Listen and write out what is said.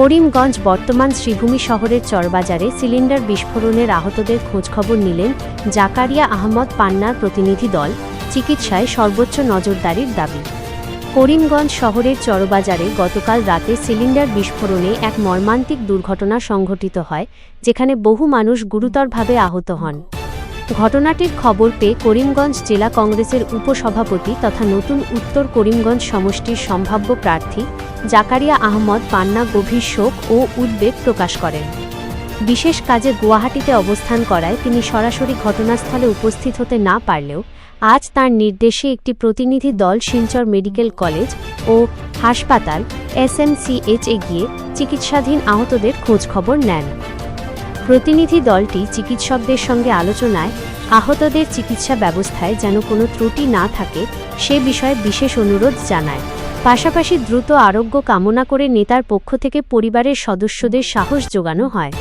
করিমগঞ্জ বর্তমান শ্রীভূমি শহরের চরবাজারে সিলিন্ডার বিস্ফোরণের আহতদের খোঁজখবর নিলেন জাকারিয়া আহমদ পান্নার প্রতিনিধি দল, চিকিৎসায় সর্বোচ্চ নজরদারির দাবি। করিমগঞ্জ শহরের চরবাজারে গতকাল রাতে সিলিন্ডার বিস্ফোরণে এক মর্মান্তিক দুর্ঘটনা সংঘটিত হয়, যেখানে বহু মানুষ গুরুতরভাবে আহত হন। ঘটনাটির খবর পেয়ে করিমগঞ্জ জেলা কংগ্রেসের উপসভাপতি তথা নতুন উত্তর করিমগঞ্জ সমষ্টির সম্ভাব্য প্রার্থী জাকারিয়া আহমদ পান্না গভীর শোক ও উদ্বেগ প্রকাশ করেন। বিশেষ কাজে গুয়াহাটিতে অবস্থান করায় তিনি সরাসরি ঘটনাস্থলে উপস্থিত হতে না পারলেও আজ তার নির্দেশে একটি প্রতিনিধি দল শিলচর মেডিকেল কলেজ ও হাসপাতাল এসএমসিএচ এ গিয়ে চিকিৎসাধীন আহতদের খোঁজখবর নেন। প্রতিনিধি দলটি চিকিৎসকদের সঙ্গে আলোচনায় আহতদের চিকিৎসা ব্যবস্থায় যেন কোনো ত্রুটি না থাকে সে বিষয়ে বিশেষ অনুরোধ জানায়। পাশাপাশি দ্রুত আরোগ্য কামনা করে নেতার পক্ষ থেকে পরিবারের সদস্যদের সাহস যোগানো হয়।